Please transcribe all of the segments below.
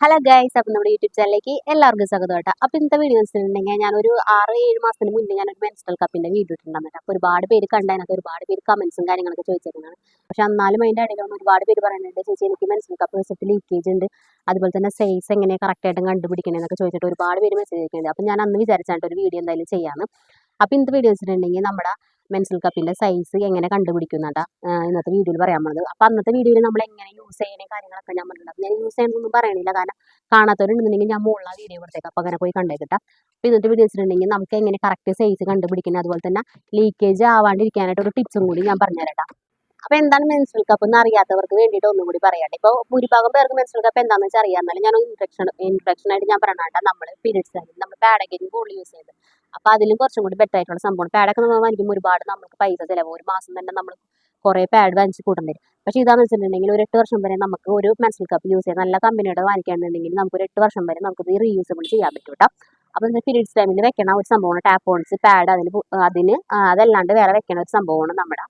Hello guys അപ്പം നമ്മുടെ YouTube ചാനലിലേക്ക് എല്ലാവർക്കും സ്വാഗതം കേട്ടോ. അപ്പം ഇന്നത്തെ വീഡിയോ വെച്ചിട്ടുണ്ടെങ്കിൽ ഞാനൊരു ആറ് ഏഴ് മാസത്തിന് മുന്നേ ഞാനൊരു മെൻസ്ട്രൽ കപ്പിന്റെ വീഡിയോ ഇട്ടിട്ടുണ്ടായിരുന്നു അപ്പോൾ ഒരുപാട് പേര് കണ്ടതിനകത്ത് ഒരുപാട് പേര് കമൻസും കാര്യങ്ങളൊക്കെ ചോദിച്ചിരുന്നതാണ്. പക്ഷെ എന്നാലും അതിന്റെ ഇടയിലൊന്നും ഒരുപാട് പേര് പറയുന്നുണ്ട് ചേച്ചി എനിക്ക് മെൻസ്ട്രൽ കപ്പ് വെച്ചിട്ട് ലീക്കേജ് ഉണ്ട്. അതുപോലെ തന്നെ സൈസ് എങ്ങനെ കറക്റ്റായിട്ടും കണ്ടുപിടിക്കണമെന്നൊക്കെ ചോദിച്ചിട്ട് ഒരുപാട് പേര് മെസ്സേജ് അയക്കുന്നുണ്ട്. അപ്പം ഞാൻ അന്ന് വിചാരിച്ചായിട്ട് ഒരു വീഡിയോ എന്തായാലും ചെയ്യാമെന്ന് അപ്പോൾ ഇന്നത്തെ വീഡിയോ വെച്ചിട്ടുണ്ടെങ്കിൽ നമ്മുടെ മെൻസ്ട്രൽ കപ്പിന്റെ സൈസ് എങ്ങനെ കണ്ടുപിടിക്കുന്നതാ ഇന്നത്തെ വീഡിയോയിൽ പറയാൻ പോകുന്നത് അപ്പോൾ അന്നത്തെ വീഡിയോയിൽ നമ്മൾ എങ്ങനെ യൂസ് ചെയ്യണേ കാര്യങ്ങളൊക്കെ ഞാൻ പറഞ്ഞിട്ടുണ്ട്. ഞാൻ യൂസ് ചെയ്യണമെന്നൊന്നും പറയണില്ല. കാരണം കാണാത്തവരുണ്ടെന്നുണ്ടെങ്കിൽ ഞാൻ മുകളിൽ വീഡിയോ കൊടുത്തേക്ക്. അപ്പോൾ അങ്ങനെ പോയി കണ്ടേക്കിട്ടാ. അപ്പോൾ ഇന്നത്തെ വീഡിയോ വെച്ചിട്ടുണ്ടെങ്കിൽ നമുക്ക് എങ്ങനെ കറക്റ്റ് സൈസ് കണ്ടുപിടിക്കണം അതുപോലെ തന്നെ ലീക്കേജ് ആവാണ്ടിരിക്കാനായിട്ട് ഒരു ടിപ്സും കൂടി ഞാൻ പറഞ്ഞുതരാം അപ്പോൾ എന്താണ് മെൻസ്ട്രൽ കപ്പ് എന്ന് അറിയാത്തവർക്ക് വേണ്ടിയിട്ട് ഒന്നും കൂടി പറയാട്ടെ ഇപ്പോൾ ഭൂരിഭാഗം പേർക്ക് മെൻസൽ കപ്പ് എന്താണെന്ന് വെച്ചാൽ അറിയാം. എന്നാലും ഞാൻ ഇൻഫെക്ഷൻ ഇൻഫെക്ഷൻ ആയിട്ട് ഞാൻ പറഞ്ഞാട്ടാ നമ്മൾ പിരിഡ്സ് ആയി നമ്മൾ പാഡൊക്കെ കൂടുതൽ യൂസ് ചെയ്തത് അപ്പൊ അതിലും കുറച്ചും കൂടി ബെറ്റർ ആയിട്ടുള്ള സംഭവമാണ്. പാഡൊക്കെ നമ്മൾ വാങ്ങിക്കുമ്പോൾ ഒരുപാട് നമുക്ക് പൈസ ചിലവ്. ഒരു മാസം തന്നെ നമ്മൾ കുറെ പാഡ് വാങ്ങിച്ച് വരും. പക്ഷേ ഇതാണെന്ന് വെച്ചിട്ടുണ്ടെങ്കിൽ ഒരു എട്ട് വർഷം വരെ നമുക്ക് ഒരു മെൻസൽ കപ്പ് യൂസ് ചെയ്യാം. നല്ല കമ്പനിയുടെ വാങ്ങിക്കാണെന്നുണ്ടെങ്കിൽ നമുക്ക് ഒരു എട്ട് വർഷം വരെ നമുക്ക് ഇത് റീയൂസബിൾ ചെയ്യാൻ പറ്റും കേട്ടോ. അപ്പോൾ എന്താ പീരീഡ്സ് ടൈമിൽ വെക്കണ ഒരു സംഭവമാണ് ടാപ്പ് ഓൺസ് പാഡ് അതിന് അതിന് അതല്ലാണ്ട് വേറെ വെക്കണ ഒരു സംഭവമാണ് നമ്മുടെ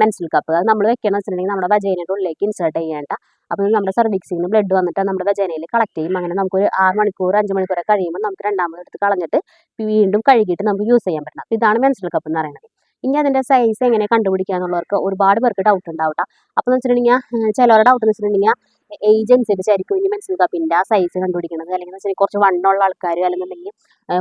മെൻസ്ട്രൽ കപ്പ് അത് നമ്മൾ വെക്കണമെന്ന് വെച്ചിട്ടുണ്ടെങ്കിൽ നമ്മുടെ വജേനയുടെ ഉള്ളിലേക്ക് ഇൻസേർട്ട് ചെയ്യേണ്ട. അപ്പോൾ നമ്മുടെ സർവിക്സിൽ നിന്ന് ബ്ലഡ് വന്നിട്ട് നമ്മുടെ വജേനയിൽ കളക്ട് ചെയ്യും. അങ്ങനെ നമുക്ക് ഒരു ആറ് മണിക്കൂർ അഞ്ച് മണിക്കൂർ കഴിയുമ്പോൾ നമുക്ക് രണ്ടാമത് എടുത്ത് കളഞ്ഞിട്ട് വീണ്ടും കഴുകിയിട്ട് നമുക്ക് യൂസ് ചെയ്യാൻ പറ്റണം. അപ്പോൾ ഇതാണ് മെൻസിൽ കപ്പ് എന്ന് പറയുന്നത്. ഇനി അതിന്റെ സൈസ് എങ്ങനെ കണ്ടുപിടിക്കുക എന്നുള്ളവർക്ക് ഒരുപാട് പേർക്ക് ഡൗട്ട് ഉണ്ടാവട്ടെ. അപ്പോൾ എന്ന് വെച്ചിട്ടുണ്ടെങ്കിൽ ചിലവരുടെ ഡൗട്ട് എന്ന് വെച്ചിട്ടുണ്ടെങ്കിൽ ഏജ് അനുസരിച്ചായിരിക്കും ഇനി മെൻസ്ട്രൽ കപ്പിന്റെ ആ സൈസ് കണ്ടുപിടിക്കുന്നത് അല്ലെങ്കിൽ എന്ന് വെച്ചിട്ടുണ്ടെങ്കിൽ കുറച്ച് വണ്ണമുള്ള ആൾക്കാർ അല്ലെന്നുണ്ടെങ്കിൽ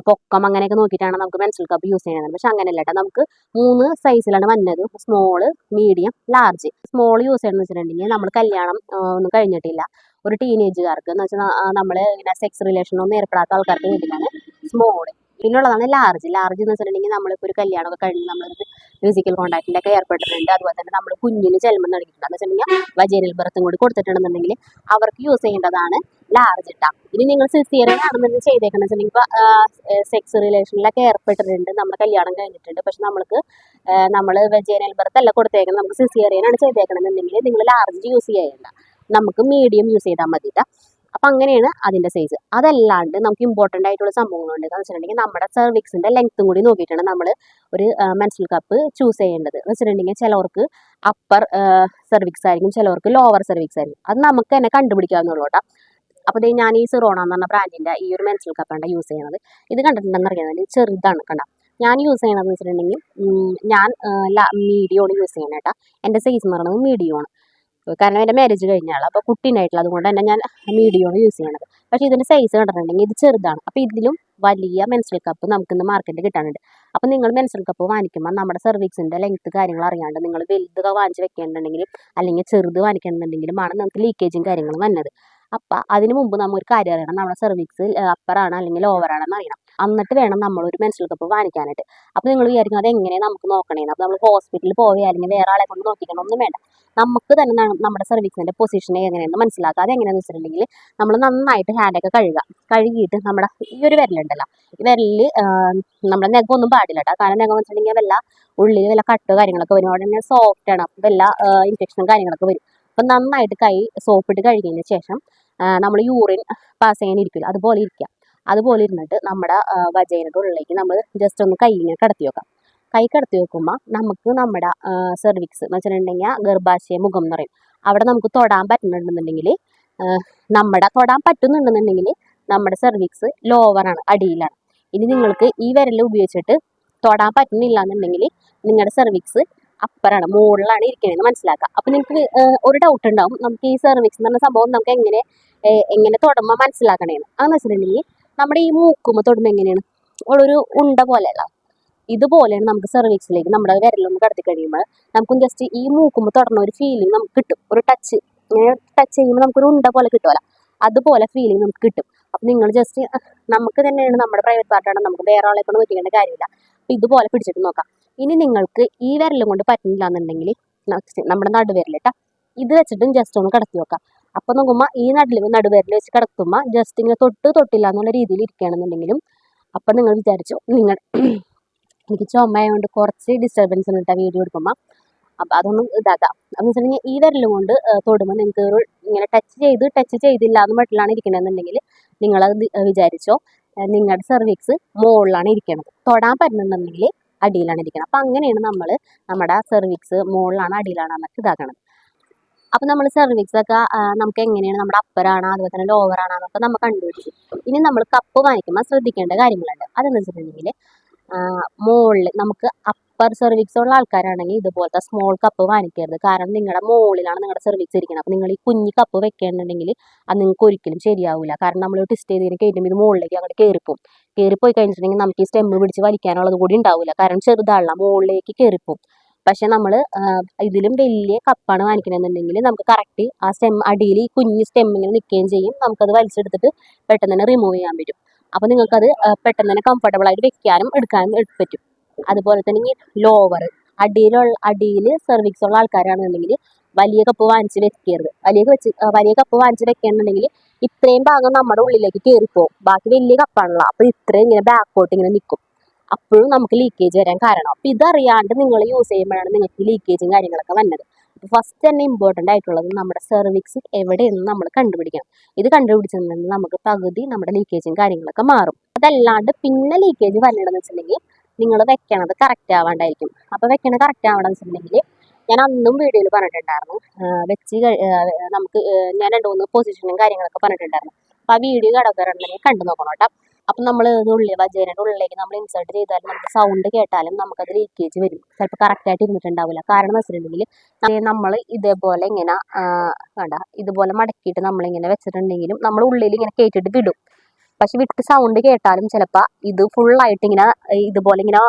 പൊക്കം അങ്ങനെയൊക്കെ നോക്കിയിട്ടാണ് നമുക്ക് മെൻസ്ട്രൽ കപ്പ് യൂസ് ചെയ്യുന്നത് പക്ഷെ അങ്ങനെയല്ല കേട്ടോ നമുക്ക് മൂന്ന് സൈസിലാണ് വന്നത്. Small medium large small use ചെയ്യണമെന്ന് വെച്ചിട്ടുണ്ടെങ്കിൽ നമ്മൾ കല്യാണം ഒന്നും കഴിഞ്ഞിട്ടില്ല. ഒരു ടീനേജുകാർക്ക് എന്ന് വെച്ചാൽ നമ്മൾ ഇങ്ങനെ സെക്സ് റിലേഷനൊന്നും ഏർപ്പെടാത്ത ആൾക്കാർക്ക് വേണ്ടിയിട്ടാണ് സ്മോൾ പിന്നുള്ളതാണ് ലാർജ് ലാർജ് എന്ന് വെച്ചിട്ടുണ്ടെങ്കിൽ നമ്മളിപ്പോൾ ഒരു കല്യാണമൊക്കെ കഴിഞ്ഞ് നമ്മൾ ഫിസിക്കൽ കോൺടാക്റ്റിലൊക്കെ ഏർപ്പെട്ടിട്ടുണ്ട്. അതുപോലെ തന്നെ നമ്മൾ കുഞ്ഞിന് ജന്മം നൽകിയിട്ടുണ്ട്. എന്ന് വെച്ചിട്ടുണ്ടെങ്കിൽ വജേനൽ ബർത്തും കൂടി കൊടുത്തിട്ടുണ്ടെന്നുണ്ടെങ്കിൽ അവർക്ക് യൂസ് ചെയ്യേണ്ടതാണ് ലാർജ് ഇട്ടാ ഇനി നിങ്ങൾ സിസിയറിയൻ ആണെന്നുണ്ടെങ്കിൽ ചെയ്തേക്കണം. വെച്ചിട്ടുണ്ടെങ്കിൽ ഇപ്പോൾ സെക്സ് റിലേഷനിലൊക്കെ ഏർപ്പെട്ടിട്ടുണ്ട്. നമ്മൾ കല്യാണം കഴിഞ്ഞിട്ടുണ്ട്. പക്ഷെ നമ്മൾക്ക് നമ്മൾ വെജേനൽ ബർത്ത് അല്ല കൊടുത്തേക്കുന്നത് നമുക്ക് സിസിയറിയൻ ആണ് ചെയ്തേക്കണമെന്നുണ്ടെങ്കിൽ നിങ്ങൾ ലാർജ് യൂസ് ചെയ്യേണ്ട. നമുക്ക് മീഡിയം യൂസ് ചെയ്താൽ മതി ട്ടാ. അപ്പം അങ്ങനെയാണ് അതിന്റെ സൈസ് അതല്ലാണ്ട് നമുക്ക് ഇമ്പോർട്ടന്റ് ആയിട്ടുള്ള സംഭവങ്ങളുണ്ട്. എന്ന് വെച്ചിട്ടുണ്ടെങ്കിൽ നമ്മുടെ സെർവിക്സിന്റെ ലെങ്ത്തും കൂടി നോക്കിയിട്ടാണ് നമ്മൾ ഒരു മെൻസ്ട്രൽ കപ്പ് ചൂസ് ചെയ്യേണ്ടത്. എന്ന് വെച്ചിട്ടുണ്ടെങ്കിൽ ചിലവർക്ക് അപ്പർ സെർവിക്സ് ആയിരിക്കും ചിലവർക്ക് ലോവർ സെർവിക്സ് ആയിരിക്കും. അത് നമുക്ക് തന്നെ കണ്ടുപിടിക്കാവുന്നുള്ളൂ കേട്ടോ. അപ്പോൾ ഞാൻ ഈ സിറോണ എന്ന് പറഞ്ഞ ബ്രാൻഡിന്റെ ഈ ഒരു മെൻസ്ട്രൽ കപ്പാണ് യൂസ് ചെയ്യുന്നത് ഇത് കണ്ടിട്ടുണ്ടെന്ന് അറിയാൻ ചെറുതാണ് കണ്ട? ഞാൻ യൂസ് ചെയ്യണമെന്ന് വെച്ചിട്ടുണ്ടെങ്കിൽ ഞാൻ മീഡിയോ ആണ് യൂസ് ചെയ്യുന്നത് കേട്ടോ. എന്റെ സൈസ് എന്ന് പറയുന്നത് മീഡിയോ ആണ്. കാരണം എന്റെ മാരേജ് കഴിഞ്ഞാൽ അപ്പോൾ കുട്ടീനായിട്ടുള്ള അതുകൊണ്ട് തന്നെ ഞാൻ മീഡിയമാണ് യൂസ് ചെയ്യണത്. പക്ഷേ ഇതിന്റെ സൈസ് കണ്ടിട്ടുണ്ടെങ്കിൽ ഇത് ചെറുതാണ്. അപ്പോൾ ഇതിലും വലിയ മെൻസ്ട്രൽ കപ്പ് നമുക്ക് ഇന്ന് മാർക്കറ്റിൽ കിട്ടാനുണ്ട്. അപ്പോൾ നിങ്ങൾ മെൻസ്ട്രൽ കപ്പ് വാങ്ങിക്കുമ്പോൾ നമ്മുടെ സർവീസിന്റെ ലെങ്ത് കാര്യങ്ങൾ അറിയാണ്ട് നിങ്ങൾ വലുത് വാങ്ങിച്ച് വെക്കേണ്ടെങ്കിലും അല്ലെങ്കിൽ ചെറുത് വാങ്ങിക്കണമെന്നുണ്ടെങ്കിലുമാണ് നമുക്ക് ലീക്കേജും കാര്യങ്ങളും വന്നത്. അപ്പം അതിന് മുമ്പ് നമ്മൾ ഒരു കാര്യം അറിയണം. നമ്മുടെ സർവീസ് അപ്പറാണ് അല്ലെങ്കിൽ ലോവറാണെന്ന് അറിയണം. എന്നിട്ട് വേണം നമ്മൾ ഒരു മെൻസ്ട്രൽ കപ്പ് വാങ്ങിക്കാനായിട്ട്. അപ്പോൾ നിങ്ങൾ വിചാരിക്കും അത് എങ്ങനെയാണ് നമുക്ക് നോക്കണേന്ന്? അപ്പോൾ നമ്മൾ ഹോസ്പിറ്റലിൽ പോവുക അല്ലെങ്കിൽ വേറെ ആളെ കൊണ്ട് നോക്കിക്കണം? ഒന്നും വേണ്ട. നമുക്ക് തന്നെ നമ്മുടെ സർവീസിന്റെ പൊസിഷൻ എങ്ങനെയെന്ന് മനസ്സിലാക്കുക. അത് എങ്ങനെയാണെന്ന് വെച്ചിട്ടുണ്ടെങ്കിൽ നമ്മൾ നന്നായിട്ട് ഹാൻഡൊക്കെ കഴുകുക. കഴുകിയിട്ട് നമ്മുടെ ഈ ഒരു വിരലുണ്ടല്ലോ ഈ വിരലിൽ നമ്മുടെ നെഗമൊന്നും പാടില്ല കേട്ടോ കാരണം നെഗം വെച്ചിട്ടുണ്ടെങ്കിൽ വല്ല ഉള്ളിൽ വല്ല കട്ട് കാര്യങ്ങളൊക്കെ വരും. അവിടെ തന്നെ സോഫ്റ്റ് ആണ്. അപ്പം വല്ല ഇൻഫെക്ഷനും കാര്യങ്ങളൊക്കെ വരും. അപ്പം നന്നായിട്ട് കൈ സോപ്പിട്ട് കഴുകിയതിന് ശേഷം നമ്മൾ യൂറിൻ പാസ് ചെയ്യാൻ ഇരിക്കില്ല. അതുപോലെ ഇരിക്കുക. അതുപോലെ ഇരുന്നിട്ട് നമ്മുടെ വജൈനയുടെ ഉള്ളിലേക്ക് നമ്മൾ ജസ്റ്റ് ഒന്ന് കൈ ഇങ്ങനെ കടത്തി വെക്കാം. കൈ കടത്തി വെക്കുമ്പോൾ നമുക്ക് നമ്മുടെ സെർവിക്സ് എന്ന് വെച്ചിട്ടുണ്ടെങ്കിൽ ഗർഭാശയ മുഖം എന്ന് പറയും. അവിടെ നമുക്ക് തൊടാൻ പറ്റുന്നുണ്ടെന്നുണ്ടെങ്കിൽ നമ്മുടെ തൊടാൻ പറ്റുന്നുണ്ടെന്നുണ്ടെങ്കിൽ നമ്മുടെ സെർവിക്സ് ലോവറാണ് അടിയിലാണ്. ഇനി നിങ്ങൾക്ക് ഈ വിരൽ ഉപയോഗിച്ചിട്ട് തൊടാൻ പറ്റുന്നില്ല എന്നുണ്ടെങ്കിൽ നിങ്ങളുടെ സെർവിക്സ് അപ്പറാണ് മുകളിലാണ് ഇരിക്കണതെന്ന് മനസ്സിലാക്കാം. അപ്പം നിങ്ങൾക്ക് ഒരു ഡൗട്ട് ഉണ്ടാവും. നമുക്ക് ഈ സെർവിക്സ് എന്ന് പറഞ്ഞ സംഭവം നമുക്ക് എങ്ങനെ എങ്ങനെ തൊടുമ്പോൾ മനസ്സിലാക്കണേന്ന്. അതെന്ന് വെച്ചിട്ടുണ്ടെങ്കിൽ നമ്മുടെ ഈ മൂക്കുമ്പോൾ തൊടുമ്പോൾ എങ്ങനെയാണ്? ഉള്ളൊരു ഉണ്ട പോലെയല്ല. ഇതുപോലെയാണ് നമുക്ക് സെർവിക്സിലേക്ക് നമ്മുടെ വിരലൊന്ന് കടത്തി കഴിയുമ്പോൾ നമുക്ക് ജസ്റ്റ് ഈ മൂക്കുമ്പോൾ തൊടണ ഒരു ഫീലിംഗ് നമുക്ക് കിട്ടും. ഒരു ടച്ച് ഇങ്ങനെ ടച്ച് ചെയ്യുമ്പോൾ നമുക്കൊരു ഉണ്ട പോലെ കിട്ടുമല്ലോ അതുപോലെ ഫീലിംഗ് നമുക്ക് കിട്ടും. അപ്പം നിങ്ങൾ ജസ്റ്റ് നമുക്ക് തന്നെയാണ് നമ്മുടെ പ്രൈവറ്റ് പാർട്ടാണ് നമുക്ക് വേറെ ആളെ കൊണ്ട് പറ്റിക്കേണ്ട കാര്യമില്ല. അപ്പം ഇതുപോലെ പിടിച്ചിട്ട് നോക്കാം. ഇനി നിങ്ങൾക്ക് ഈ വിരലും കൊണ്ട് പറ്റുന്നില്ല എന്നുണ്ടെങ്കിൽ നമ്മുടെ നടുവിരൽ കേട്ടോ ഇത് വെച്ചിട്ടും ജസ്റ്റ് ഒന്ന് കടത്തി വെക്കാം അപ്പോൾ നോക്കുമ്പോൾ ഈ നടുവിൽ നടുവിരൽ വെച്ച് കിടത്തുമ്പോൾ ജസ്റ്റ് ഇങ്ങനെ തൊട്ട് തൊട്ടില്ല എന്നുള്ള രീതിയിൽ ഇരിക്കുകയാണെന്നുണ്ടെങ്കിലും അപ്പം നിങ്ങൾ വിചാരിച്ചു നിങ്ങൾ എനിക്ക് ചുമയായതുകൊണ്ട് കുറച്ച് ഡിസ്റ്റർബൻസ് ഉണ്ട് വീഡിയോ എടുക്കുമ്പോൾ അപ്പം അതൊന്നും ഇതാക്കാം. അപ്പൊ വെച്ചിട്ടുണ്ടെങ്കിൽ ഈ വിരലും കൊണ്ട് തൊടുമ്പോൾ നിങ്ങൾക്ക് ഒരു ഇങ്ങനെ ടച്ച് ചെയ്ത് ടച്ച് ചെയ്തില്ല എന്ന് മട്ടിലാണ് ഇരിക്കണമെന്നുണ്ടെങ്കിൽ നിങ്ങളത് വിചാരിച്ചോ നിങ്ങളുടെ സെർവിക്സ് മുകളിലാണ് ഇരിക്കുന്നത് തൊടാൻ പറ്റുന്നുണ്ടെങ്കിൽ അടിയിലാണ് ഇരിക്കുന്നത് അപ്പം അങ്ങനെയാണ് നമ്മൾ നമ്മുടെ സെർവിക്സ് മുകളിലാണ് അടിയിലാണ് എന്നൊക്കെ ഇതാക്കണത്. അപ്പൊ നമ്മൾ സെർവിക്സ് ഒക്കെ നമുക്ക് എങ്ങനെയാണ് നമ്മുടെ അപ്പർ ആണോ അതുപോലെ തന്നെ ലോവർ ആണോ എന്നൊക്കെ നമ്മൾ കണ്ടുപിടിച്ചു ഇനി നമ്മൾ കപ്പ് വാങ്ങിക്കുമ്പോൾ ശ്രദ്ധിക്കേണ്ട കാര്യങ്ങളുണ്ട്. അതെന്ന് വെച്ചിട്ടുണ്ടെങ്കിൽ മുകളിൽ നമുക്ക് അപ്പർ സെർവിക്സ് ഉള്ള ആൾക്കാരാണെങ്കിൽ ഇതുപോലത്തെ സ്മോൾ കപ്പ് വാങ്ങിക്കരുത്. കാരണം നിങ്ങളുടെ മുകളിലാണ് നിങ്ങളുടെ സെർവിക്സ് ഇരിക്കുന്നത്. അപ്പോൾ നിങ്ങൾ ഈ കുഞ്ഞി കപ്പ് വെക്കണമെന്നുണ്ടെങ്കിൽ അത് നിങ്ങൾക്ക് ഒരിക്കലും ശരിയാവില്ല കാരണം നമ്മൾ ടെസ്റ്റ് ചെയ്തതിന് കയറ്റുമ്പോൾ ഇത് മുകളിലേക്ക് അങ്ങോട്ട് കയറിപ്പോവും കയറിപ്പോയി കഴിഞ്ഞിട്ടുണ്ടെങ്കിൽ നമുക്ക് ഈ സ്റ്റെമ്മ് പിടിച്ച് വലിക്കാനുള്ളത് കൂടി ഉണ്ടാവില്ല കാരണം ചെറുതാണല്ല മുകളിലേക്ക് കയറിപ്പോവും പക്ഷെ നമ്മൾ ഇതിലും വലിയ കപ്പാണ് വാങ്ങിക്കണമെന്നുണ്ടെങ്കിൽ നമുക്ക് കറക്റ്റ് ആ സ്റ്റെം അടിയിൽ ഈ കുഞ്ഞ് സ്റ്റെം ഇങ്ങനെ നിൽക്കുകയും ചെയ്യും. നമുക്കത് വലിച്ചെടുത്തിട്ട് പെട്ടെന്ന് തന്നെ റിമൂവ് ചെയ്യാൻ പറ്റും. അപ്പോൾ നിങ്ങൾക്കത് പെട്ടെന്ന് തന്നെ കംഫർട്ടബിൾ ആയിട്ട് വെക്കാനും എടുക്കാനും എട് പറ്റും. അതുപോലെ തന്നെ ഈ ലോവർ അടിയിലുള്ള അടിയിൽ സെർവിക്സ് ഉള്ള ആൾക്കാരാണെന്നുണ്ടെങ്കിൽ വലിയ കപ്പ് വാങ്ങിച്ച് വെക്കരുത്. വലിയ വെച്ച് വലിയ കപ്പ് വാങ്ങിച്ച് വെക്കണമെന്നുണ്ടെങ്കിൽ ഇത്രയും ഭാഗം നമ്മുടെ ഉള്ളിലേക്ക് കയറിപ്പോവും ബാക്കി വലിയ കപ്പാണല്ലോ അപ്പോൾ ഇത്രയും ഇങ്ങനെ ബാക്കോട്ട് ഇങ്ങനെ നിൽക്കും. അപ്പോഴും നമുക്ക് ലീക്കേജ് വരാൻ കാരണം. അപ്പോൾ ഇതറിയാണ്ട് നിങ്ങൾ യൂസ് ചെയ്യുമ്പോഴാണ് നിങ്ങൾക്ക് ലീക്കേജും കാര്യങ്ങളൊക്കെ വന്നത്. ഫസ്റ്റ് തന്നെ ഇമ്പോർട്ടന്റ് ആയിട്ടുള്ളത് നമ്മുടെ സെർവിക്സ് എവിടെയെന്ന് നമ്മൾ കണ്ടുപിടിക്കണം. ഇത് കണ്ടുപിടിച്ചിട്ടുണ്ടെങ്കിൽ നമുക്ക് പകുതി നമ്മുടെ ലീക്കേജും കാര്യങ്ങളൊക്കെ മാറും. അതല്ലാണ്ട് പിന്നെ ലീക്കേജ് വരണമെന്ന് വെച്ചിട്ടുണ്ടെങ്കിൽ നിങ്ങൾ വെക്കണത് കറക്റ്റ് ആവാണ്ടായിരിക്കും. അപ്പോൾ വെക്കണത് കറക്റ്റ് ആവണമെന്ന് വെച്ചിട്ടുണ്ടെങ്കിൽ ഞാൻ അന്നും വീഡിയോയിൽ പറഞ്ഞിട്ടുണ്ടായിരുന്നു. വെച്ച് നമുക്ക് ഞാൻ രണ്ട് മൂന്ന് പൊസിഷനും കാര്യങ്ങളൊക്കെ പറഞ്ഞിട്ടുണ്ടായിരുന്നു. അപ്പോൾ ആ വീഡിയോ കടക്കാറുണ്ടെങ്കിൽ കണ്ടു നോക്കണം കേട്ടോ. അപ്പം നമ്മൾ ഉള്ളിൽ വജേരയുടെ ഉള്ളിലേക്ക് നമ്മൾ ഇൻസേർട്ട് ചെയ്താലും നമുക്ക് സൗണ്ട് കേട്ടാലും നമുക്കത് ലീക്കേജ് വരും. ചിലപ്പോൾ കറക്റ്റായിട്ട് ഇരുന്നിട്ടുണ്ടാവില്ല. കാരണം എന്ന് വെച്ചിട്ടുണ്ടെങ്കിൽ നമ്മൾ ഇതേപോലെ ഇങ്ങനെ വേണ്ട ഇതുപോലെ മടക്കിയിട്ട് നമ്മളിങ്ങനെ വെച്ചിട്ടുണ്ടെങ്കിലും നമ്മൾ ഉള്ളിൽ ഇങ്ങനെ കേട്ടിട്ട് വിടും. പക്ഷെ വിട്ട് സൗണ്ട് കേട്ടാലും ചിലപ്പോൾ ഇത് ഫുള്ളായിട്ട് ഇങ്ങനെ ഇതുപോലെ ഇങ്ങനെ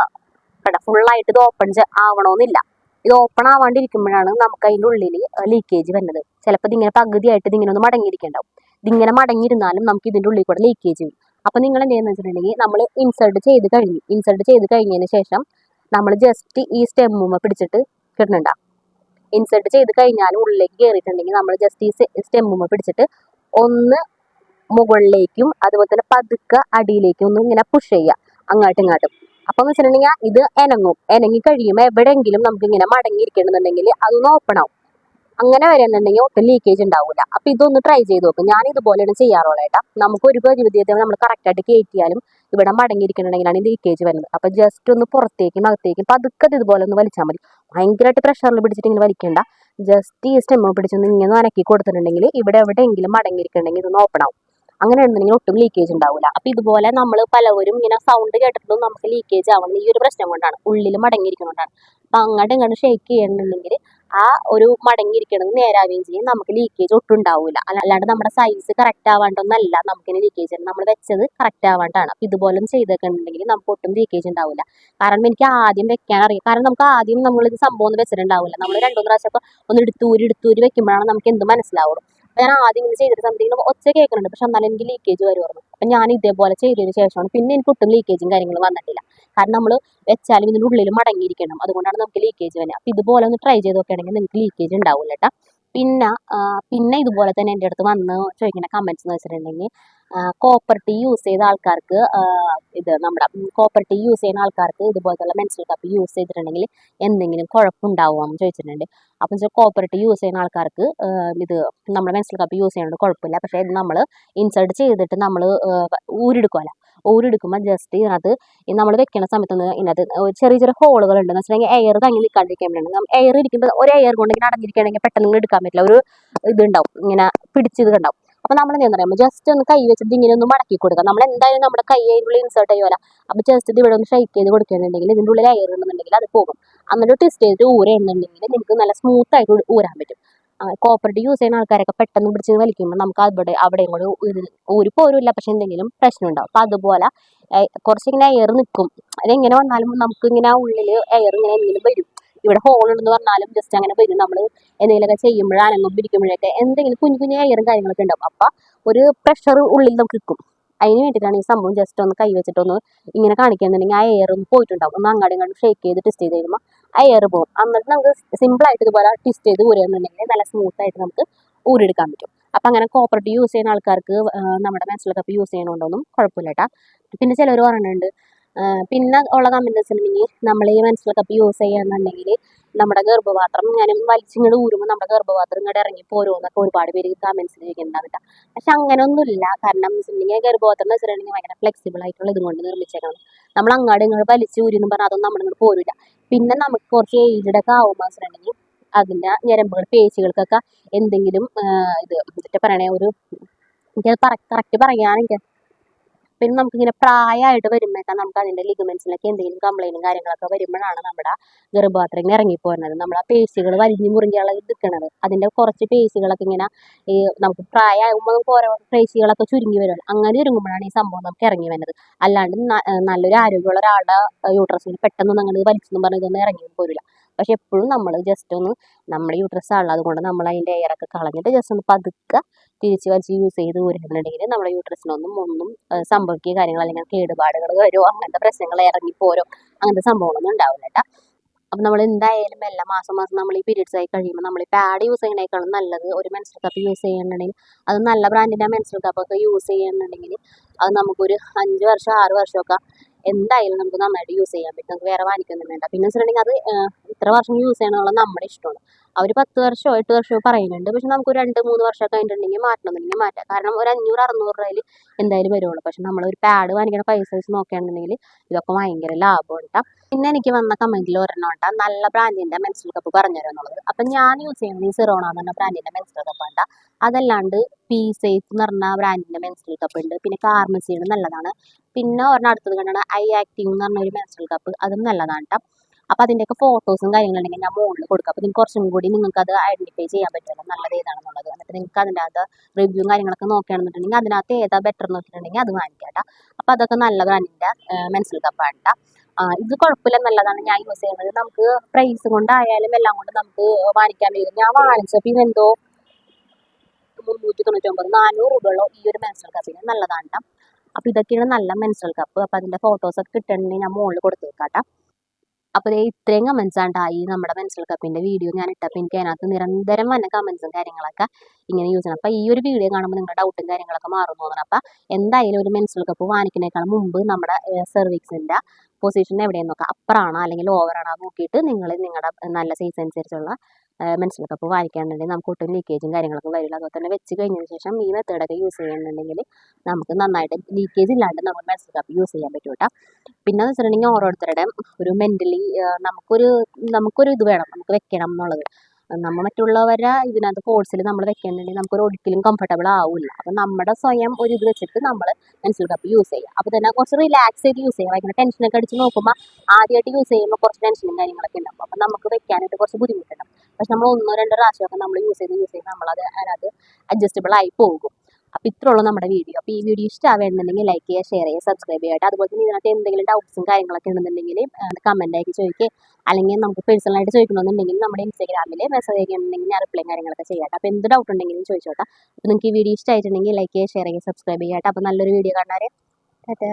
വേണ്ട ഫുള്ളായിട്ട് ഇത് ഓപ്പൺ ആവണമെന്നില്ല ഇത് ഓപ്പൺ ആവാണ്ടിരിക്കുമ്പോഴാണ് നമുക്ക് അതിന്റെ ഉള്ളിൽ ലീക്കേജ് വരുന്നത്. ചിലപ്പോൾ ഇതിങ്ങനെ പകുതിയായിട്ട് ഇതിങ്ങനെ ഒന്ന് മടങ്ങിയിരിക്കേണ്ടാവും. ഇതിങ്ങനെ മടങ്ങിയിരുന്നാലും നമുക്ക് ഇതിന്റെ ഉള്ളിൽ കൂടെ ലീക്കേജ് വരും. അപ്പോൾ നിങ്ങൾ എന്ത് ചെയ്യുന്നത് വെച്ചിട്ടുണ്ടെങ്കിൽ നമ്മൾ ഇൻസേർട്ട് ചെയ്ത് കഴിഞ്ഞു. ഇൻസേർട്ട് ചെയ്ത് കഴിഞ്ഞതിന് ശേഷം നമ്മൾ ജസ്റ്റ് ഈ സ്റ്റെമ്മുമ്മ പിടിച്ചിട്ട് കിട്ടുന്നുണ്ട ഇൻസേർട്ട് ചെയ്ത് കഴിഞ്ഞാൽ ഉള്ളിലേക്ക് കയറിയിട്ടുണ്ടെങ്കിൽ നമ്മൾ ജസ്റ്റ് ഈ സ്റ്റെമ്മുമ്മ പിടിച്ചിട്ട് ഒന്ന് മുകളിലേക്കും അതുപോലെ തന്നെ പതുക്കെ അടിയിലേക്കും ഒന്ന് ഇങ്ങനെ പുഷ് ചെയ്യുക. അങ്ങോട്ടും ഇങ്ങോട്ടും. അപ്പം എന്ന് വെച്ചിട്ടുണ്ടെങ്കിൽ ഇത് എനങ്ങും. എനങ്ങി കഴിയുമ്പോൾ എവിടെയെങ്കിലും നമുക്ക് ഇങ്ങനെ മടങ്ങിയിരിക്കണമെന്നുണ്ടെങ്കിൽ അതൊന്ന് ഓപ്പൺ ആവും. അങ്ങനെ വരുന്നുണ്ടെങ്കിൽ ഒട്ടും ലീക്കേജ് ഉണ്ടാവില്ല അപ്പൊ ഇതൊന്ന് ട്രൈ ചെയ്ത് നോക്കും. ഞാൻ ഇതുപോലെയാണ് ചെയ്യാറുള്ളത് ഏട്ടാ നമുക്ക് ഒരു പരിമിതിയെ നമ്മൾ കറക്റ്റായിട്ട് കയറ്റിയാലും ഇവിടെ മടങ്ങിയിരിക്കണമെങ്കിലാണ് ലീക്കേജ് വരുന്നത്. അപ്പൊ ജസ്റ്റ് ഒന്ന് പുറത്തേക്കും അകത്തേക്കും പതുക്കെ ഇത് ഇതുപോലെ ഒന്ന് വലിച്ചാൽ മതി. ഭയങ്കരമായിട്ട് പ്രഷറിൽ പിടിച്ചിട്ട് ഇങ്ങനെ വലിക്കണ്ട. ജസ്റ്റ് ഈ സ്റ്റെമ്മ പിടിച്ചൊന്ന് ഇങ്ങനെ അനക്കി കൊടുത്തിട്ടുണ്ടെങ്കിൽ ഇവിടെ എവിടെയെങ്കിലും മടങ്ങിയിരിക്കണമെങ്കിൽ ഇതൊന്ന് ഓപ്പൺ ആവും. അങ്ങനെ ഉണ്ടെങ്കിൽ ഒട്ടും ലീക്കേജ് ഉണ്ടാവില്ല അപ്പൊ ഇതുപോലെ നമ്മൾ പലവരും ഇങ്ങനെ സൗണ്ട് കേട്ടിട്ടും നമുക്ക് ലീക്കേജ് ആവുന്ന ഈ ഒരു പ്രശ്നം കൊണ്ടാണ്. ഉള്ളിൽ മടങ്ങിയിരിക്കുന്നതുകൊണ്ടാണ് അപ്പൊ അങ്ങോട്ടും ഇങ്ങോട്ടും ഷേക്ക് ചെയ്യണമെന്നുണ്ടെങ്കിൽ ആ ഒരു മടങ്ങിയിരിക്കണത് നേരാവുകയും ചെയ്യും. നമുക്ക് ലീക്കേജ് ഒട്ടും ഉണ്ടാവില്ല അല്ലാണ്ട് നമ്മുടെ സൈസ് കറക്റ്റ് ആവാണ്ടൊന്നല്ല നമുക്കിനി ലീക്കേജ് നമ്മൾ വെച്ചത് കറക്റ്റ് ആവാണ്ടാണ്. ഇതുപോലെ ചെയ്തൊക്കെയുണ്ടെങ്കിൽ നമുക്ക് ഒട്ടും ലീക്കേജ് ഉണ്ടാവില്ല കാരണം എനിക്ക് ആദ്യം വെക്കാൻ അറിയാം. കാരണം നമുക്ക് ആദ്യം നമ്മൾ ഇത് സംഭവം ഒന്നും വെച്ചിട്ടുണ്ടാവില്ല നമ്മൾ രണ്ടു പ്രാവശ്യം ഒന്ന് എടുത്തൂരി എടുത്തൂരി വെക്കുമ്പോഴാണ് നമുക്ക് എന്ത് മനസ്സിലാവുള്ളൂ. ഞാൻ ആദ്യം ഇങ്ങനെ ചെയ്തിട്ട് സംതിങ് ഒച്ച കേൾക്കുന്നുണ്ട് പക്ഷെ എന്നാലും എനിക്ക് ലീക്കേജ് വരുമായിരുന്നു അപ്പൊ ഞാൻ ഇതേപോലെ ചെയ്തതിന് ശേഷമാണ് പിന്നെ എനിക്ക് ഒട്ടും ലീക്കേജും കാര്യങ്ങളും വന്നിട്ടില്ല. കാരണം നമ്മൾ വെച്ചാലും ഇതിന്റെ ഉള്ളിൽ മടങ്ങിയിരിക്കണം. അതുകൊണ്ടാണ് നമുക്ക് ലീക്കേജ് വരുന്നത് അപ്പം ഇതുപോലെ ഒന്ന് ട്രൈ ചെയ്ത് നോക്കുകയാണെങ്കിൽ നിങ്ങൾക്ക് ലീക്കേജ് ഉണ്ടാവില്ല കേട്ടോ പിന്നെ പിന്നെ ഇതുപോലെ തന്നെ എന്റെ അടുത്ത് വന്ന് ചോദിക്കുന്ന കമൻസ് എന്ന് വെച്ചിട്ടുണ്ടെങ്കിൽ കോപ്പർ ടീ യൂസ് ചെയ്ത ആൾക്കാർക്ക് ഇത് നമ്മുടെ കോപ്പർ ടീ യൂസ് ചെയ്യുന്ന ആൾക്കാർക്ക് ഇതുപോലത്തുള്ള മെൻസൽ കപ്പ് യൂസ് ചെയ്തിട്ടുണ്ടെങ്കിൽ എന്തെങ്കിലും കുഴപ്പമുണ്ടാവുമോ എന്ന് ചോദിച്ചിട്ടുണ്ട്. അപ്പം വെച്ചാൽ കോപ്പർ ടീ യൂസ് ചെയ്യുന്ന ആൾക്കാർക്ക് ഇത് നമ്മുടെ മെൻസൽ കപ്പ് യൂസ് ചെയ്യുന്നത് കുഴപ്പമില്ല. പക്ഷേ നമ്മൾ ഇൻസേർട്ട് ചെയ്തിട്ട് നമ്മൾ ഊരെടുക്കുമല്ലോ ഊരെടുക്കുമ്പോൾ ജസ്റ്റ് ഇതിനകത്ത് നമ്മൾ വെക്കുന്ന സമയത്ത് ഇതിനകത്ത് ചെറിയ ചെറിയ ഹോളുകൾ ഉണ്ടെന്ന് വെച്ചിട്ടുണ്ടെങ്കിൽ എയർ തങ്ങി നിൽക്കാണ്ടിരിക്കാൻ വേണ്ടി എയർ ഇരിക്കുമ്പോൾ ഒരു എയർ കൊണ്ട് ഇങ്ങനെ അടഞ്ഞിരിക്കുകയാണെങ്കിൽ പെട്ടെന്ന് എടുക്കാൻ പറ്റില്ല. ഒരു ഇതുണ്ടാവും. ഇങ്ങനെ പിടിച്ചത് ഉണ്ടാവും. അപ്പോൾ നമ്മൾ എന്താ പറയുമ്പോൾ ജസ്റ്റ് ഒന്ന് കൈ വെച്ചിട്ട് ഇങ്ങനെ ഒന്ന് മടക്കി കൊടുക്കുക. നമ്മൾ എന്തായാലും നമ്മുടെ കൈ അതിനുള്ളിൽ ഇൻസേർട്ട് ചെയ്യുമല്ലോ അപ്പോൾ ജസ്റ്റ് ഇവിടെ ഒന്ന് ഷെയ്ക്ക് ചെയ്ത് കൊടുക്കുകയാണെന്നുണ്ടെങ്കിൽ ഇതിന്റെ ഉള്ളിൽ എയർ ഉണ്ടെന്നുണ്ടെങ്കിൽ അത് പോകും. എന്നിട്ട് ടെസ്റ്റ് ചെയ്തിട്ട് ഊരുന്നുണ്ടെങ്കിൽ നിങ്ങൾക്ക് നല്ല സ്മൂത്ത് ആയിട്ട് ഊരാൻ പറ്റും. കോപ്പറേറ്റ് യൂസ് ചെയ്യുന്ന ആൾക്കാരൊക്കെ പെട്ടെന്ന് പിടിച്ച് വലിക്കുമ്പോൾ നമുക്ക് അവിടെ അവിടെയും കൂടെ ഊരി പോരുമില്ല പക്ഷെ എന്തെങ്കിലും പ്രശ്നം ഉണ്ടാവും. അപ്പോൾ അതുപോലെ കുറച്ചിങ്ങനെ എയർ നിൽക്കും അതെങ്ങനെ വന്നാലും നമുക്ക് ഇങ്ങനെ ആ ഉള്ളിൽ എയർ ഇങ്ങനെ എന്തെങ്കിലും വരും. ഇവിടെ ഹോൾ ഉണ്ടെന്ന് പറഞ്ഞാലും ജസ്റ്റ് അങ്ങനെ വരും. നമ്മൾ എന്തെങ്കിലുമൊക്കെ ചെയ്യുമ്പോഴോ അനങ്ങും പിടിക്കുമ്പോഴൊക്കെ എന്തെങ്കിലും കുഞ്ഞു കുഞ്ഞു എയറും കാര്യങ്ങളൊക്കെ ഉണ്ടാവും. അപ്പം ഒരു പ്രഷർ ഉള്ളിൽ നമുക്ക് നിൽക്കും അതിന് വേണ്ടിയിട്ടാണ് ഈ സംഭവം ജസ്റ്റ് ഒന്ന് കൈ വെച്ചിട്ടൊന്ന് ഇങ്ങനെ കാണിക്കുന്നുണ്ടെങ്കിൽ ആ എയർ ഒന്ന് പോയിട്ടുണ്ടാവും. ഒന്ന് അങ്ങാടി ഷേക്ക് ചെയ്ത് ടെസ്റ്റ് ചെയ്ത് കഴിയുമ്പോൾ ആ എയർ പോകും. എന്നിട്ട് നമുക്ക് സിമ്പിൾ ആയിട്ട് ഇതുപോലെ ട്വിസ്റ്റ് ചെയ്ത് ഊരുകയെന്നുണ്ടെങ്കിൽ നല്ല സ്മൂത്ത് ആയിട്ട് നമുക്ക് ഊരെടുക്കാൻ പറ്റും. അപ്പം അങ്ങനെ കോപ്പറേറ്റീവ് യൂസ് ചെയ്യുന്ന ആൾക്കാർക്ക് നമ്മുടെ കപ്പ് യൂസ് ചെയ്യണോണ്ടൊന്നും കുഴപ്പമില്ല കേട്ടോ പിന്നെ ചിലർ പറയുന്നുണ്ട് പിന്നെ ഉള്ള കമന്റ് വെച്ചിട്ടുണ്ടെങ്കിൽ നമ്മൾ ഈ മെൻസ്ട്രൽ കപ്പ് യൂസ് ചെയ്യാന്നുണ്ടെങ്കിൽ നമ്മുടെ ഗർഭപാത്രം ഞാനും വലിച്ചിങ്ങോട്ട് ഊരുമ്പോൾ നമ്മുടെ ഗർഭപാത്രം ഇങ്ങോട്ട് ഇറങ്ങി പോരുമെന്നൊക്കെ ഒരുപാട് പേര് കമൻസ് ചോദിക്കുന്നുണ്ടാവില്ല പക്ഷെ അങ്ങനെയൊന്നുമില്ല കാരണം വെച്ചിട്ടുണ്ടെങ്കിൽ ഗർഭപാത്രം എന്ന് വെച്ചിട്ടുണ്ടെങ്കിൽ ഭയങ്കര ഫ്ലെക്സിബിൾ ആയിട്ടുള്ള ഇതും കൊണ്ട് നിർമ്മിച്ചേക്കണം. നമ്മൾ അങ്ങോട്ട് ഇങ്ങോട്ട് വലിച്ച് ഊരിന്ന് പറഞ്ഞാൽ അതൊന്നും നമ്മുടെ ഇങ്ങോട്ട് പോരില്ല പിന്നെ നമുക്ക് കുറച്ച് ഏജ്ഡ് ഒക്കെ ആവുമ്പോൾ വെച്ചിട്ടുണ്ടെങ്കിൽ അതിന്റെ ഞരമ്പുകൾ പേശികൾക്കൊക്കെ എന്തെങ്കിലും ഇത് എന്നിട്ട് പറയണേ ഒരു എനിക്കത് കറക്റ്റ് പറയാൻ എനിക്ക് പിന്നെ നമുക്ക് ഇങ്ങനെ പ്രായമായിട്ട് വരുമ്പോഴേക്കാം നമുക്ക് അതിന്റെ ലിഗമെന്റ്സിലൊക്കെ എന്തെങ്കിലും കംപ്ലൈന്റും കാര്യങ്ങളൊക്കെ വരുമ്പോഴാണ് നമ്മുടെ ഗർഭപാത്രം ഇങ്ങനെ ഇറങ്ങിപ്പോരുന്നത് നമ്മളെ പേശികൾ വലിഞ്ഞു മുറിഞ്ഞുള്ള നിൽക്കുന്നത് അതിന്റെ കുറച്ച് പേശികളൊക്കെ ഇങ്ങനെ ഈ നമുക്ക് പ്രായമാകുമ്പോൾ നമുക്ക് ഓരോ പേശികളൊക്കെ ചുരുങ്ങി വരുമല്ലോ. അങ്ങനെ ഒരുങ്ങുമ്പോഴാണ് ഈ സംഭവം നമുക്ക് ഇറങ്ങി വരുന്നത്. അല്ലാണ്ട് നല്ലൊരു ആരോഗ്യമുള്ള ഒരാളുടെ യൂട്രസിൽ പെട്ടെന്ന് അങ്ങനെ വലിച്ചെന്നും പറഞ്ഞ് ഇതൊന്നും ഇറങ്ങി പോരില്ല. പക്ഷെ എപ്പോഴും നമ്മൾ ജസ്റ്റ് ഒന്ന് നമ്മുടെ യൂട്രസ് ആണല്ലോ അതുകൊണ്ട് നമ്മൾ അതിന്റെ എയറൊക്കെ കളഞ്ഞിട്ട് ജസ്റ്റ് ഒന്ന് പതുക്കെ തിരിച്ച് വലിച്ച് യൂസ് ചെയ്ത് ഊരുന്നുണ്ടെങ്കിൽ നമ്മുടെ യൂട്രസിനൊന്നും ഒന്നും സംഭവിക്കുക കാര്യങ്ങൾ അല്ലെങ്കിൽ കേടുപാടുകൾ വരുമോ അങ്ങനത്തെ പ്രശ്നങ്ങൾ ഇറങ്ങിപ്പോരോ അങ്ങനത്തെ സംഭവങ്ങളൊന്നും ഉണ്ടാവില്ല കേട്ടോ അപ്പം നമ്മൾ എന്തായാലും എല്ലാ മാസം മാസം നമ്മൾ ഈ പീരീഡ്സ് ആയി കഴിയുമ്പോൾ നമ്മൾ ഈ പാഡ് യൂസ് ചെയ്യണേക്കാളും നല്ലത് ഒരു മെൻസ്ട്രൽ കപ്പ് യൂസ് ചെയ്യുന്നുണ്ടെങ്കിൽ അത് നല്ല ബ്രാൻഡിന്റെ മെൻസ്ട്രൽ കപ്പൊക്കെ യൂസ് ചെയ്യുന്നുണ്ടെങ്കിൽ അത് നമുക്കൊരു അഞ്ച് വർഷം ആറ് വർഷമൊക്കെ എന്തായാലും നമുക്ക് നന്നായിട്ട് യൂസ് ചെയ്യാൻ പറ്റും. നമുക്ക് വേറെ വാങ്ങിക്കൊന്നും വേണ്ട. പിന്നെ വെച്ചിട്ടുണ്ടെങ്കിൽ അത് ഇത്ര വർഷം യൂസ് ചെയ്യണമെന്നുള്ള നമ്മുടെ ഇഷ്ടമാണ്. അവർ പത്ത് വർഷമോ എട്ട് വർഷമോ പറയുന്നുണ്ട്. പക്ഷെ നമുക്ക് രണ്ട് മൂന്ന് വർഷമൊക്കെ കഴിഞ്ഞിട്ടുണ്ടെങ്കിൽ മാറ്റണമെന്നുണ്ടെങ്കിൽ മാറ്റാം. കാരണം ഒരു അഞ്ഞൂറ് അറുന്നൂറ് രൂപയിൽ എന്തായാലും വരുള്ളൂ പക്ഷെ നമ്മൾ ഒരു പാഡ് വാങ്ങിക്കുന്ന പൈസ വെച്ച് നോക്കുകയാണെന്നുണ്ടെങ്കിൽ ഇതൊക്കെ ഭയങ്കര ലാഭമാണ് കേട്ടോ പിന്നെ എനിക്ക് വന്ന കമന്റിൽ ഒരെണ്ണം ഉണ്ടാ? നല്ല ബ്രാൻഡിന്റെ മെൻസ്ട്രൽ കപ്പ് പറഞ്ഞു എന്നുള്ളത് അപ്പം ഞാൻ യൂസ് ചെയ്യുന്നത് ഈ സിറോണ എന്ന് പറഞ്ഞ ബ്രാൻഡിന്റെ മെൻസ്ട്രൽ കപ്പ് ഉണ്ടാ അതല്ലാണ്ട് പി സേഫ് എന്ന് പറഞ്ഞ ബ്രാൻഡിന്റെ മെൻസ്ട്രൽ കപ്പ് ഉണ്ട്. പിന്നെ കാർമസിയുടെ നല്ലതാണ്. പിന്നെ ഒരെണ്ണം അടുത്തത് കണ്ടാണ് ഐ ആക്റ്റീവ് എന്ന് പറഞ്ഞ ഒരു മെൻസ്ട്രൽ കപ്പ് അതും നല്ലതാണ് കേട്ടോ അപ്പോൾ അതിന്റെയൊക്കെ ഫോട്ടോസും കാര്യങ്ങളുണ്ടെങ്കിൽ ഞാൻ മുകളിൽ കൊടുക്കാം. അപ്പോൾ നിങ്ങൾക്ക് കുറച്ചും കൂടി നിങ്ങൾക്ക് അത് ഐഡന്റിഫൈ ചെയ്യാൻ പറ്റുമല്ലോ. നല്ലത് ഏതാണെന്നുള്ളത്. എന്നിട്ട് നിങ്ങൾക്ക് അതിന്റെ റിവ്യൂ കാര്യങ്ങളൊക്കെ നോക്കുകയാണെന്നുണ്ടെങ്കിൽ അതിനകത്ത് ഏതാ ബെറ്റർ എന്ന് വെച്ചിട്ടുണ്ടെങ്കിൽ അത് വാങ്ങിക്കാം അപ്പോൾ അതൊക്കെ നല്ല ബ്രാൻഡിന്റെ മെൻസിൽ കപ്പാണ് ഇത് കുഴപ്പമില്ല നല്ലതാണ് ഞാൻ യൂസ് ചെയ്യുന്നത്. നമുക്ക് പ്രൈസ് കൊണ്ടായാലും എല്ലാം കൊണ്ട് നമുക്ക് വാങ്ങിക്കാൻ വരും ഞാൻ വാങ്ങിച്ചപ്പോൾ ഇതെന്തോ മുന്നൂറ്റി തൊണ്ണൂറ്റൊമ്പത് നാനൂറ് രൂപയുള്ള ഈ ഒരു മെൻസ്ട്രൽ കപ്പിന് നല്ലതാണ്. അപ്പോൾ ഇതൊക്കെയാണ് നല്ല മെൻസൽ കപ്പ് അപ്പോൾ അതിന്റെ ഫോട്ടോസൊക്കെ കിട്ടണമെങ്കിൽ ഞാൻ മുകളിൽ കൊടുത്തു വെക്കാം അപ്പോൾ ഇത്രയും കമൻസ് നമ്മുടെ പെൻസിൽ കപ്പിന്റെ വീഡിയോ ഞാൻ ഇട്ടപ്പോൾ എനിക്ക് അതിനകത്ത് നിരന്തരം വന്ന കമൻസും കാര്യങ്ങളൊക്കെ ഇങ്ങനെ യൂസ് ചെയ്യണം. അപ്പോൾ ഈ ഒരു വീഡിയോ കാണുമ്പോൾ നിങ്ങളുടെ ഡൗട്ടും കാര്യങ്ങളൊക്കെ മാറും തോന്നണം. അപ്പോൾ എന്തായാലും ഒരു മെൻസിൽ കപ്പ് വാങ്ങിക്കുന്നതിനേക്കാൾ മുമ്പ് നമ്മുടെ സെർവിക്സിന്റെ പൊസിഷൻ എവിടെയെന്ന് നോക്കാം. അപ്പറാണോ അല്ലെങ്കിൽ ഓവറാണോ നോക്കിയിട്ട് നിങ്ങൾ നിങ്ങളുടെ നല്ല സൈസ് അനുസരിച്ചുള്ള മെൻസ്ട്രൽ കപ്പ് വായിക്കാനുണ്ടെങ്കിൽ നമുക്ക് ഒട്ടും ലീക്കേജും കാര്യങ്ങളൊക്കെ വരില്ല. അതുപോലെ തന്നെ വെച്ച് കഴിഞ്ഞതിന് ശേഷം ഈ മെത്തേഡൊക്കെ യൂസ് ചെയ്യുന്നുണ്ടെങ്കിൽ നമുക്ക് നന്നായിട്ട് ലീക്കേജ് ഇല്ലാണ്ട് നമുക്ക് മെൻസ്ട്രൽ കപ്പ് യൂസ് ചെയ്യാൻ പറ്റും കേട്ടോ. പിന്നെ എന്ന് വെച്ചിട്ടുണ്ടെങ്കിൽ ഓരോരുത്തരുടെ ഒരു മെന്റലി നമുക്കൊരു നമുക്കൊരു ഇത് വേണം. നമുക്ക് വെക്കണം എന്നുള്ളത്. നമ്മൾ മറ്റുള്ളവരെ ഇതിനകത്ത് കോഴ്സിൽ നമ്മൾ വെക്കുന്നുണ്ടെങ്കിൽ നമുക്കൊരു ഒരിക്കലും കംഫർട്ടബിൾ ആവില്ല. അപ്പം നമ്മുടെ സ്വയം ഒരു ഇത് വെച്ചിട്ട് നമ്മൾ പെൻസിൽ കപ്പ് യൂസ് ചെയ്യുക അപ്പോൾ തന്നെ കുറച്ച് റിലാക്സ് ചെയ്ത് യൂസ് ചെയ്യുക ഭയങ്കര ടെൻഷനൊക്കെ അടിച്ച് നോക്കുമ്പോൾ ആദ്യമായിട്ട് യൂസ് ചെയ്യുമ്പോൾ കുറച്ച് ടെൻഷനും കാര്യങ്ങളൊക്കെ ഉണ്ടാവും അപ്പം നമുക്ക് വെക്കാനായിട്ട് കുറച്ച് ബുദ്ധിമുട്ടുണ്ടാവും. പക്ഷെ നമ്മൾ ഒന്നോ രണ്ടോ പ്രാവശ്യമൊക്കെ നമ്മൾ യൂസ് ചെയ്ത് യൂസ് ചെയ്ത് നമ്മളത് അതിനകത്ത് അഡ്ജസ്റ്റബിൾ ആയി പോകും. അപ്പോൾ ഇത്രേ ഉള്ളൂ നമ്മുടെ വീഡിയോ. അപ്പോൾ ഈ വീഡിയോ ഇഷ്ടമാവുന്നുണ്ടെങ്കിൽ ലൈക്ക് ചെയ്യുക ഷെയർ ചെയ്യുക സബ്സ്ക്രൈബ് ചെയ്യുക അതുപോലെ തന്നെ ഇതിനകത്ത് എന്തെങ്കിലും ഡൗട്ട്സും കാര്യങ്ങളൊക്കെ ഉണ്ടെന്നുണ്ടെങ്കിൽ കമന്റ് ആയിട്ട് ചോദിക്കുക അല്ലെങ്കിൽ നമുക്ക് പേഴ്സണലായിട്ട് ചോദിക്കണമെന്നുണ്ടെങ്കിൽ നമ്മുടെ ഇൻസ്റ്റാഗ്രാമിൽ മെസ്സേജ് ചെയ്യുന്നുണ്ടെങ്കിൽ ഞാൻ റിപ്ലൈ കാര്യങ്ങളൊക്കെ ചെയ്യാം അപ്പോൾ എന്ത് ഡൗട്ട് ഉണ്ടെങ്കിലും ചോദിച്ചോട്ടെ. അപ്പോൾ നിങ്ങൾക്ക് ഈ വീഡിയോ ഇഷ്ടമായിട്ടുണ്ടെങ്കിൽ ലൈക്ക് ചെയ്യുക ഷെയർ ചെയ്യുക സബ്സ്ക്രൈബ് ചെയ്യുക അപ്പോൾ നല്ലൊരു വീഡിയോ കാണാറ് ടാറ്റാ.